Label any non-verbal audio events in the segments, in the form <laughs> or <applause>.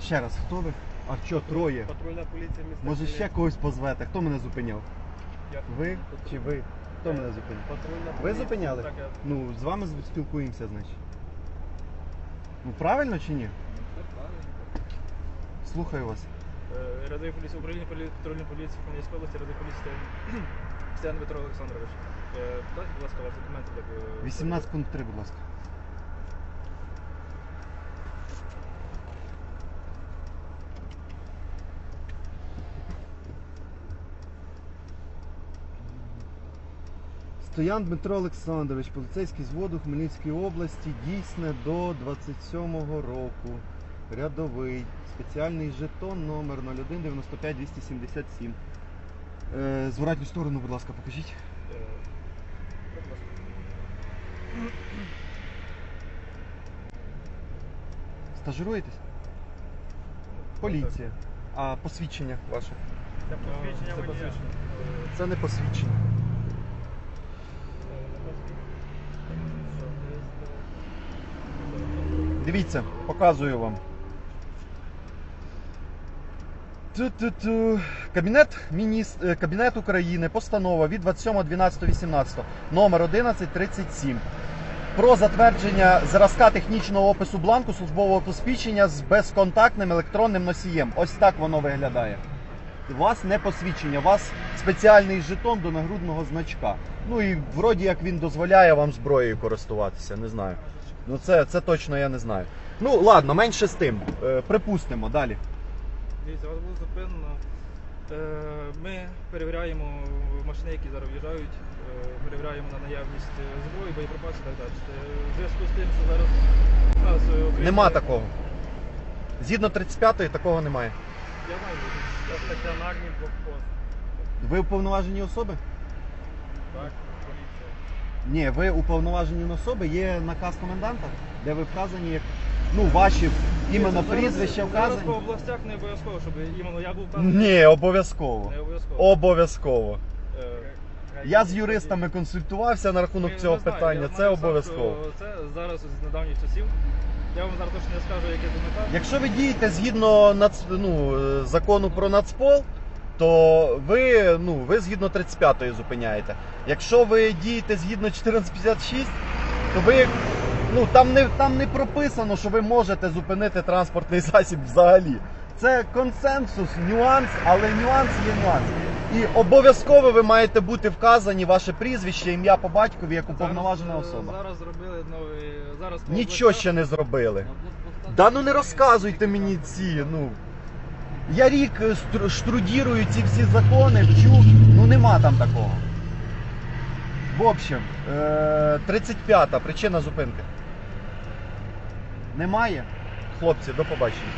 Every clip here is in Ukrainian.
Ще раз, хто ви? А що, троє? Патрульна поліція міста. Може ще Хмельницького. когось позвете? Хто мене зупиняв? Я. Ви чи ви? Хто мене зупиняв? Патрульна Ви поліція. зупиняли? Так, я. Ну, з вами спілкуємося, значить. Ну правильно чи ні? Слухаю вас. Е, Рядовий поліції управління полі- патрульної поліції Хмельницької області, рядовий поліції Стян Дмитро Олександрович. Е, Дайте, будь ласка, ваші документи. так, е, 18 пункт 3, будь ласка. Стоян Дмитро Олександрович, поліцейський з воду Хмельницької області, дійсне до 27-го року. Рядовий. Спеціальний жетон номер 01 95 277. Е, зворотню сторону, будь ласка, покажіть. Стажируєтесь? Поліція. А посвідчення ваше? Це посвідчення Це водія. посвідчення. Це не посвідчення. Дивіться, показую вам. Ту-ту-ту. Кабінет, мініс... е, Кабінет України, постанова від 27.12.18, номер 1137. Про затвердження зразка технічного опису бланку службового посвідчення з безконтактним електронним носієм. Ось так воно виглядає. У вас не посвідчення, у вас спеціальний жетон до нагрудного значка. Ну і вроді як він дозволяє вам зброєю користуватися, не знаю. Ну це, це точно я не знаю. Ну ладно, менше з тим. Е, припустимо далі. Дивіться, вас було зупинено. Е, Ми перевіряємо машини, які зараз в'їжджають, е, перевіряємо на наявність е, зброї, боєприпасів і так далі. Е, В зв'язку з тим, що зараз у нас е, Україна- Нема такого. Згідно 35-ї такого немає. Я це стаціонарний блокпост. Ви уповноважені особи? Так. Ні, ви уповноважені особи, є наказ коменданта, де ви вказані як. Ну, ваші іменно прізвища Зараз по вказані. областях не обов'язково, щоб іменно я був вказаний. Ні, обов'язково. Не обов'язково. Обов'язково. Е, Я з юристами консультувався на рахунок цього не питання. я Це знаю обов'язково. що Це зараз з недавніх часів. Я вам зараз точно не скажу, яке до наказ. Якщо ви дієте згідно нац... ну, е, закону про нацпол, то ви, ну, ви згідно 35-ї зупиняєте. Якщо ви дієте згідно 1456, то ви ну, там, не, там не прописано, що ви можете зупинити транспортний <laughs> засіб взагалі. Це консенсус, нюанс, але нюанс є нюанс. І обов'язково ви маєте бути вказані ваше прізвище, ім'я по батькові як уповноважена Зараз, е, особа. Зараз зробили новий. Зараз Нічого ще не зробили. Да ну не розказуйте мені ці, ну. Я рік е, штрудірую ці всі закони, вчу, ну нема там такого. В общем, е, 35-та причина зупинки. Немає? Хлопці, до побачення.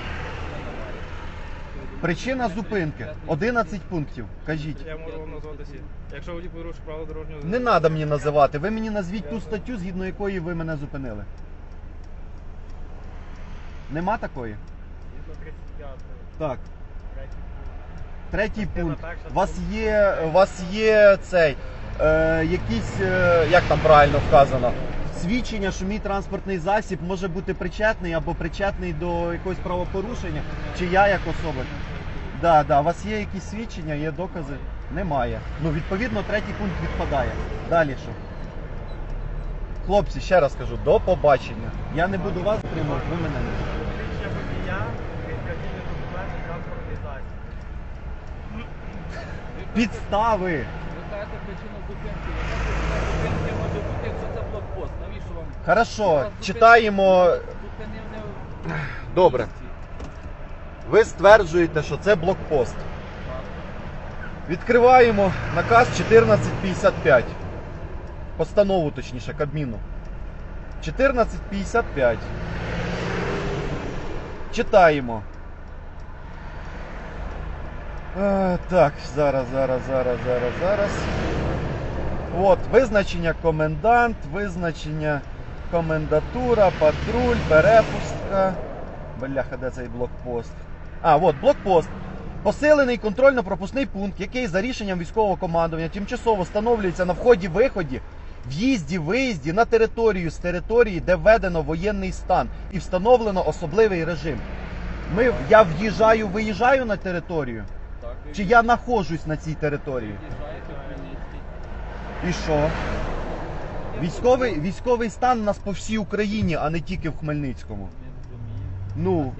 Причина зупинки. 11 пунктів. Кажіть. Я можу вам назвати всі. Якщо водій порушив право дорожнього Не треба мені називати. Ви мені назвіть ту статтю, згідно якої ви мене зупинили. Нема такої? Згідно 35 Так. третій Частина пункт. перша, У вас є, у вас є цей, е, якісь, е, як там правильно вказано, свідчення, що мій транспортний засіб може бути причетний або причетний до якогось правопорушення, чи я як особа. Да, да. У вас є якісь свідчення, є докази? Немає. Ну, відповідно, третій пункт відпадає. Далі що? Хлопці, ще раз кажу, до побачення. Я не буду вас тримати, ви мене не. Поліція водія, реєстраційний документ, транспортний засіб. Підстави. Ви кажете причину зупинки. Яка зупинки може бути, якщо це блокпост? Навіщо вам? Хорошо, читаємо. Зупинив не в Добре. місці. Ви стверджуєте, що це блокпост. Відкриваємо наказ 1455. Постанову, точніше, Кабміну. 1455. Читаємо. Е, так, зараз, зараз, зараз, зараз, зараз. От, визначення комендант, визначення комендатура, патруль, перепустка. Бляха, де цей блокпост? А, от, блокпост. Посилений контрольно-пропускний пункт, який за рішенням військового командування тимчасово встановлюється на вході-виході, в'їзді, виїзді на територію з території, де введено воєнний стан і встановлено особливий режим. Ми, я в'їжджаю, виїжджаю на територію? Чи я знаходжусь на цій території? І що? Військовий, військовий стан у нас по всій Україні, а не тільки в Хмельницькому. Ну,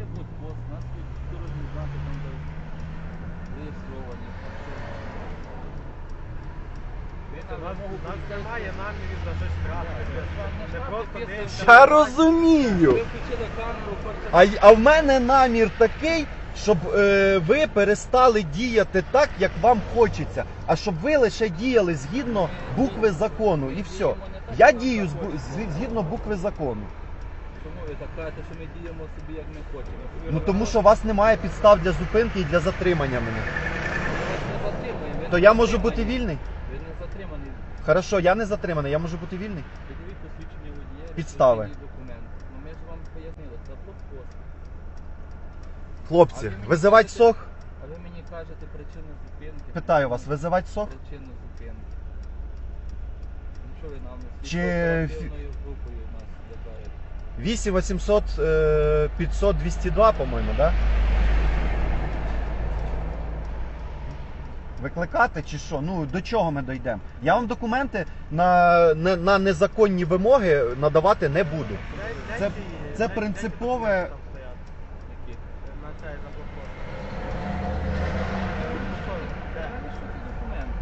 нас немає намірів за щось. Це я розумію. А, а в мене намір такий, щоб е, ви перестали діяти так, як вам хочеться, а щоб ви лише діяли згідно букви закону. І все. Я дію з бу- з- згідно букви закону. Чому ви так кажете, що ми діємо собі, як ми хочемо? Ну тому що у вас немає підстав для зупинки і для затримання мене. То я можу бути вільний? Ви не затриманий. Хорошо, я не затриманий, я можу бути вільний. Підові посвідчення водія. Підстави. Ну ми ж вам пояснили, це блокпост. Хлопці, визивать сох. А ви мені кажете причину зупинки. Питаю вас, визивать сох? Причину зупинки. Ну що ви нам не Чи оперативною групою нас забираєте? 8 800 е, 500 202, по-моєму, да? Викликати чи що? Ну до чого ми дійдемо? Я вам документи на, на, на незаконні вимоги надавати не буду. Це- це принципове- Які? На цей на блокпост. Ну що ви? Ну що це документ?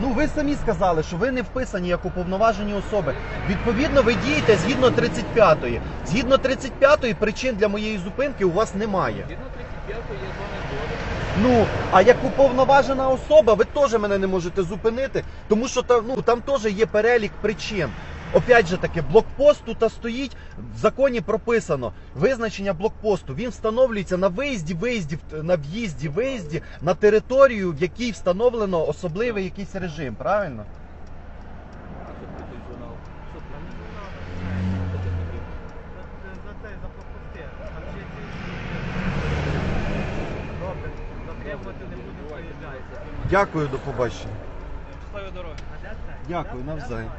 Ну ви самі сказали, що ви не вписані як уповноважені особи. Відповідно, ви дієте згідно 35-ї. Згідно 35-ї причин для моєї зупинки у вас немає. Згідно 35-ї я з вами згоден. Ну, а як уповноважена особа, ви теж мене не можете зупинити, тому що там, ну, там теж є перелік причин. Опять же таки, блокпост тут стоїть, в законі прописано визначення блокпосту. Він встановлюється на виїзді, виїзді, на в'їзді, виїзді на територію, в якій встановлено особливий якийсь режим, правильно? Дякую, до побачення. Дякую, навзаєм.